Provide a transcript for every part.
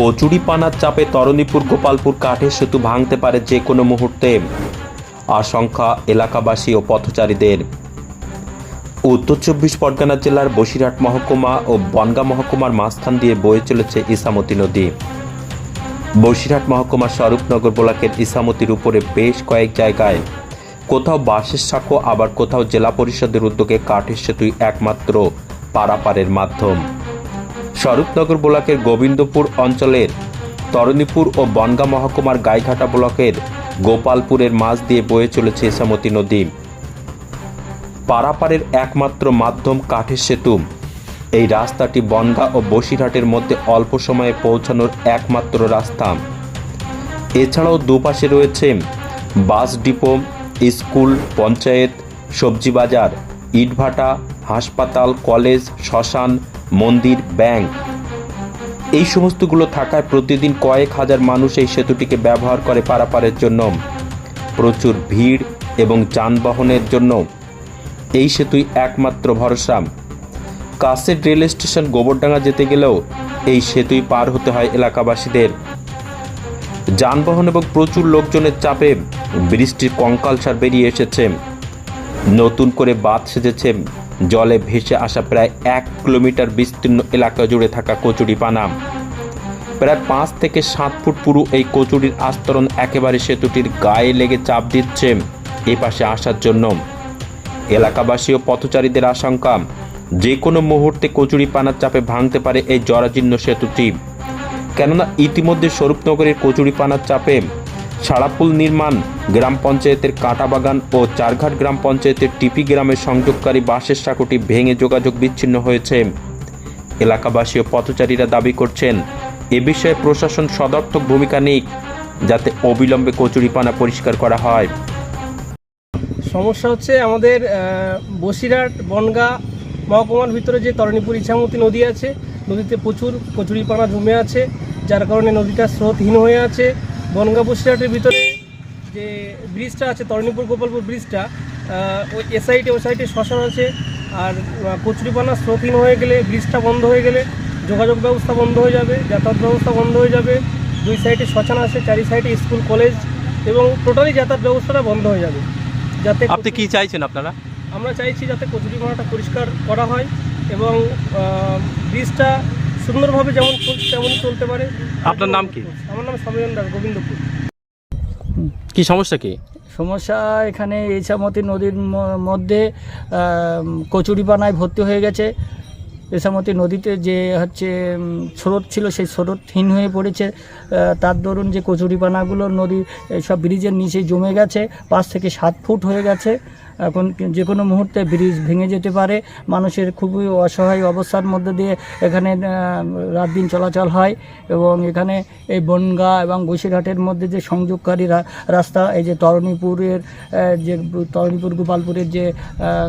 কচুরিপানার চাপে তরণীপুর গোপালপুর কাঠের সেতু ভাঙতে পারে যে কোনো মুহূর্তে। আশঙ্কা এলাকাবাসী ও পথচারীদের। উত্তর চব্বিশ পরগনা জেলার বসিরহাট মহকুমা ও বনগাঁ মহকুমার মাঝখান দিয়ে বয়ে চলেছে ইসামতি নদী। বসিরহাট মহকুমার স্বরূপনগর ব্লকের ইসামতির উপরে বেশ কয়েক জায়গায়। কোথাও বাঁশের সাঁকো, আবার কোথাও জেলা পরিষদের উদ্যোগে কাঠের সেতুই একমাত্র পারাপারের মাধ্যম। স্বরূপনগর ব্লকের গোবিন্দপুর অঞ্চলের তরণীপুর ও বনগাঁ মহকুমার গাইঘাটা ব্লকের গোপালপুরের মাঝ দিয়ে বয়ে চলেছে ইসামতি নদী। পারাপারের একমাত্র মাধ্যম কাঠের সেতু। এই রাস্তাটি বনগাঁ ও বসিরহাটের মধ্যে অল্প সময়ে পৌঁছানোর একমাত্র রাস্তা। এছাড়াও দুপাশে রয়েছে বাস ডিপো, স্কুল, পঞ্চায়েত, সবজি বাজার, ইটভাটা, হাসপাতাল, কলেজ, শ্মশান মন্দির, ব্যাংক। এই সমস্তগুলো থাকায় প্রতিদিন কয়েক হাজার মানুষ এই সেতুটিকে ব্যবহার করে পারাপারের জন্য। প্রচুর ভিড় এবং যানবাহনের জন্য। এই সেতুই একমাত্র ভরসা। কাছের রেল স্টেশন গোবরডাঙ্গা যেতে গেলেও এই সেতুই পার হতে হয় এলাকাবাসীদের। যানবাহন এবং প্রচুর লোকজনের চাপে বৃষ্টির কঙ্কালসার বেরিয়ে এসেছে। নতুন করে বাঁধ সেজেছে জলে ভেসে আসা প্রায় এক কিলোমিটার বিস্তীর্ণ এলাকা জুড়ে থাকা কচুরিপানা প্রায় পাঁচ থেকে সাত ফুট পুরো এই কচুরির আস্তরণ একেবারে সেতুটির গায়ে লেগে চাপ দিচ্ছে এ পাশে আসার জন্য। এলাকাবাসী ও পথচারীদের আশঙ্কা, যে কোনো মুহূর্তে কচুরিপানার চাপে ভাঙতে পারে এই জরাজীর্ণ সেতুটি। কেননা ইতিমধ্যে স্বরূপনগরের কচুরিপানার চাপে সারাপুল নির্মাণ গ্রাম পঞ্চায়েতের কাঁটাবাগান ও চারঘাট গ্রাম পঞ্চায়েতের টিপি গ্রামের সংযোগকারী বাঁশের সাঁকোটি ভেঙে যোগাযোগ বিচ্ছিন্ন হয়েছে। এলাকাবাসী ও পথচারীরা দাবি করছেন, এ বিষয়ে প্রশাসন সদর্থক ভূমিকা নিক, যাতে অবিলম্বে কচুরিপানা পরিষ্কার করা হয়। সমস্যা হচ্ছে আমাদের বসিরহাট, বনগা মহকুমার ভিতরে যে তরণীপুর, ইছামতি নদী আছে, নদীতে প্রচুর কচুরিপানা জমে আছে, যার কারণে নদীটা স্রোতহীন হয়ে আছে। বনগা বসিরহাটের ভিতরে যে ব্রিজটা আছে তরণীপুর গোপালপুর ব্রিজটা ওই এ সাইডে ও সাইডে শ্মশান আছে আর কচুরিপানা স্রোতহীন হয়ে গেলে ব্রিজটা বন্ধ হয়ে গেলে যোগাযোগ ব্যবস্থা বন্ধ হয়ে যাবে যাতায়াত ব্যবস্থা বন্ধ হয়ে যাবে দুই সাইডে শ্মশান আছে চারি সাইডে স্কুল কলেজ এবং টোটালি যাতায়াত ব্যবস্থাটা বন্ধ হয়ে যাবে। যাতে আপনি কি চাইছেন আপনারা? আমরা চাইছি যাতে কচুরিপানাটা পরিষ্কার করা হয় এবং ব্রিজটা সুন্দরভাবে যেমন চলছে তেমন চলতে পারে। আপনার নাম কি? আমার নাম সমীরণ দাস গোবিন্দপুর। কি সমস্যা কি? সমস্যা এখানে ইছামতি নদীর মধ্যে কচুরি কচুরিপানায় ভর্তি হয়ে গেছে। ইছামতি নদীতে যে হচ্ছে স্রোত ছিল, সেই স্রোতহীন হয়ে পড়েছে। তার দরুন যে কচুরিপানাগুলো নদী সব ব্রিজের নিচে জমে গেছে, পাঁচ থেকে সাত ফুট হয়ে গেছে। এখন যে কোনো মুহূর্তে ব্রিজ ভেঙে যেতে পারে মানুষের খুবই অসহায় অবস্থার মধ্যে দিয়ে এখানে রাত দিন চলাচল হয় এবং এখানে এই বনগা এবং বসিরহাটের মধ্যে যে সংযোগকারী রা- রাস্তা এই যে তরণীপুরের যে তরণীপুর গোপালপুরের যে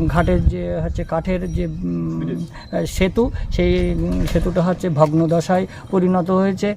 ঘাটের যে হচ্ছে কাঠের যে সেতু সেই সেতুটা হচ্ছে ভগ্নদশায় পরিণত হয়েছে।